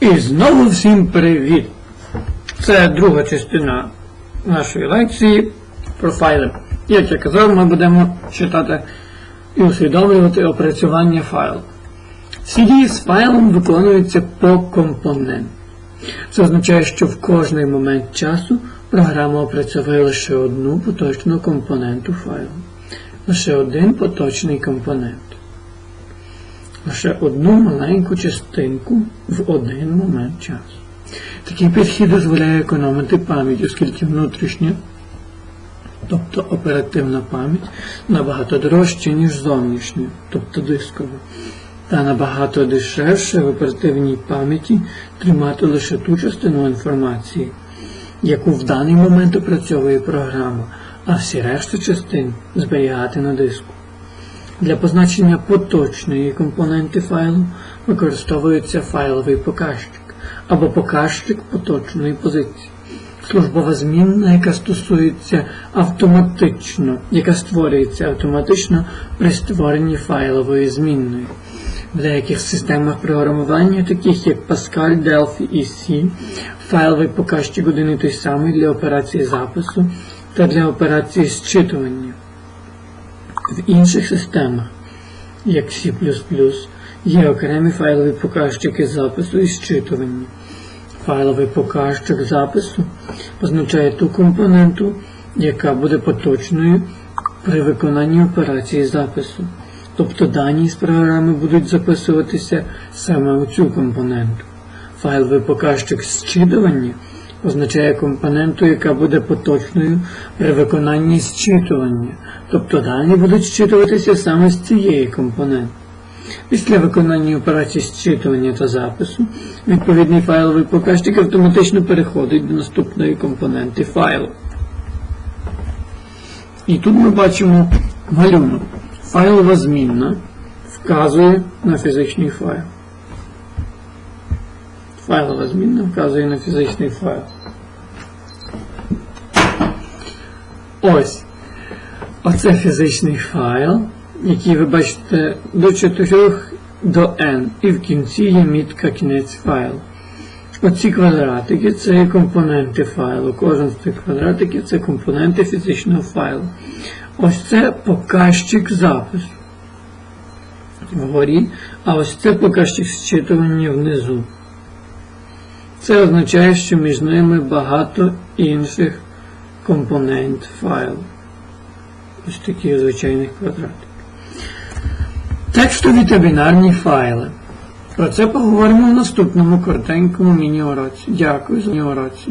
І знову всім привіт! Це друга частина нашої лекції про файли. Як я казав, ми будемо читати і усвідомлювати опрацювання файлу. Всі з файлом виконуються по компонент. Це означає, що в кожний момент часу програма опрацьовує лише одну поточну компоненту файлу. Лише один поточний компонент лише одну маленьку частинку в один момент часу. Такий підхід дозволяє економити пам'ять, оскільки внутрішня, тобто оперативна пам'ять, набагато дорожча, ніж зовнішня, тобто дискова, та набагато дешевше в оперативній пам'яті тримати лише ту частину інформації, яку в даний момент опрацьовує програма, а всі решта частин зберігати на диску. Для позначення поточної компоненти файлу використовується файловий показчик або показчик поточної позиції. Службова змінна, яка стосується автоматично, яка створюється автоматично при створенні файлової змінної. В деяких системах програмування, таких як Pascal, Delphi і C, файловий показчик один і той самий для операції запису та для операції зчитування. В інших системах, як C++, є окремі файлові показчики запису і зчитування. Файловий показчик запису означає ту компоненту, яка буде поточною при виконанні операції запису. Тобто дані з програми будуть записуватися саме у цю компоненту. Файловий показчик зчитування означає компоненту, яка буде поточною при виконанні зчитування. Тобто дані будуть зчитуватися саме з цієї компоненти. Після виконання операції зчитування та запису відповідний файловий показчик автоматично переходить до наступної компоненти файлу. І тут ми бачимо малюнок. Файлова змінна вказує на фізичний файл. Файлова змінна вказує на фізичний файл. Ось. Оце фізичний файл, який ви бачите до 4 до n, і в кінці є мітка кінець файлу. Оці квадратики це компоненти файлу. Кожен з цих квадратиків це компоненти фізичного файлу. Ось це показчик запису вгорі, а ось це показчик зчитування внизу. Це означає, що між ними багато інших компонент файлу. Ось такі звичайних квадратів. Текстові та бінарні файли. Про це поговоримо в наступному коротенькому міні-уроці. Дякую за міні-уроці.